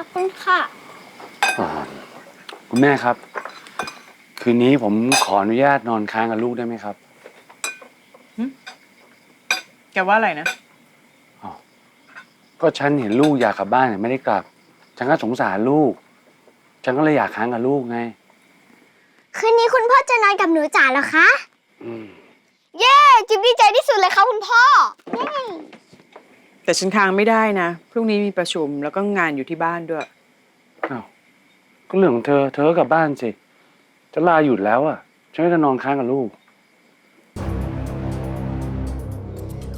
อบคุณค่ะอ่าคุณแม่ครับ คืนนี้ผมขออนุญาตนอนค้างกับลูกได้ไหมครับ แกว่าอะไรนะ ก็ฉันเห็นลูกอยากกลับบ้านแต่ไม่ได้กลับ ฉันก็สงสารลูก ฉันก็เลยอยากค้างกับลูกไง คืนนี้คุณพ่อจะนอนกับหนูจ๋าเหรอคะ อืม เย้ จิ๊บดีใจที่สุดเลยค่ะคุณพ่อ แต่ฉันค้างไม่ได้นะ พรุ่งนี้มีประชุมแล้วก็งานอยู่ที่บ้านด้วย อ้าวก็เรื่องของเธอ เธอก็กลับบ้านสิ จะลาหยุดแล้วอะฉันก็จะนอนค้างกับลูก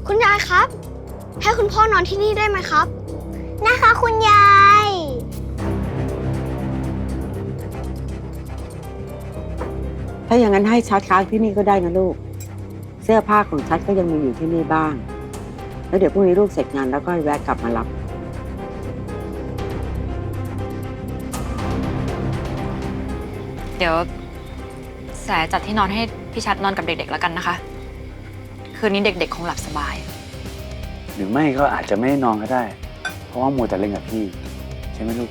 คุณยายครับ ให้คุณพ่อนอนที่นี่ได้ไหมครับ นะคะคุณยาย ถ้าอย่างนั้นให้ชัดค้างที่นี่ก็ได้นะลูก เสื้อผ้าของชัดก็ยังมีอยู่ที่นี่บ้าง แล้วเดี๋ยวพรุ่งนี้ลูกเสร็จงานแล้วก็แวะกลับมารับ เดี๋ยวแสจัดที่นอนให้พี่ชัดนอนกับเด็กๆแล้วกันนะคะ คืนนี้เด็กๆคงหลับสบาย หรือไม่ก็อาจจะไม่ได้นอนก็ได้ เพราะว่ามัวแต่เล่นกับพี่ ใช่ไหมลูก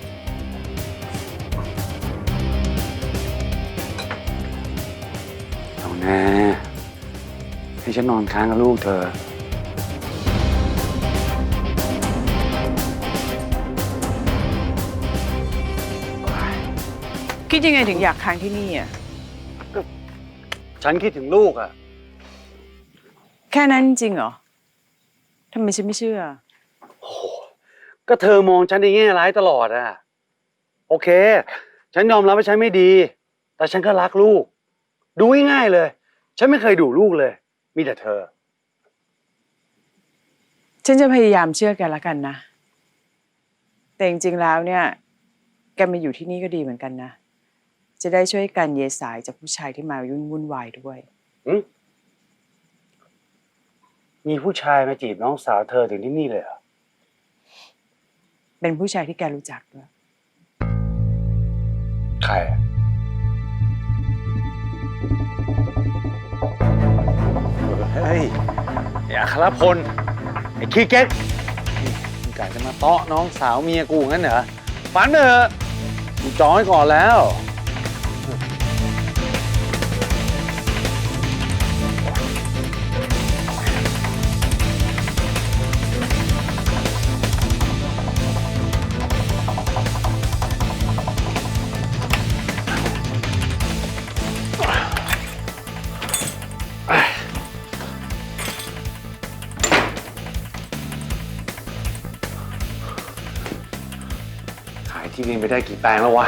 เอาแน่ให้ฉันนอนค้างกับลูกเธอ คิดยังไงถึงอยากค้างที่นี่อะ ฉันคิดถึงลูกอะแค่นั้นจริงเหรอทำไมฉันไม่เชื่อ โอ้โหก็เธอมองฉันในแง่ร้ายตลอดอะโอเค ฉันยอมรับว่าฉันไม่ดี แต่ฉันก็รักลูก ดูง่ายๆเลย ฉันไม่เคยดูลูกเลย มีแต่เธอ ฉันจะพยายามเชื่อแกละกันนะ แต่จริงๆแล้วเนี่ย แกมาอยู่ที่นี่ก็ดีเหมือนกันนะ จะได้ช่วยกันเยสายจากผู้ชายที่มายุ่นวุ่นวายด้วยมีผู้ชายมาจีบน้องสาวเธอถึงที่นี่เลยเหรอ เป็นผู้ชายที่แกรู้จักด้วยใครอะเฮ้ยไอ้อัครพล ไอ้ขี้เก๊กมึงกะจะมาเตาะน้องสาวเมียกูงั้นเหรอ ฝันไปเถอะกูจองไว้ก่อนแล้ว ที่ดินไปได้กี่แปลงแล้ววะ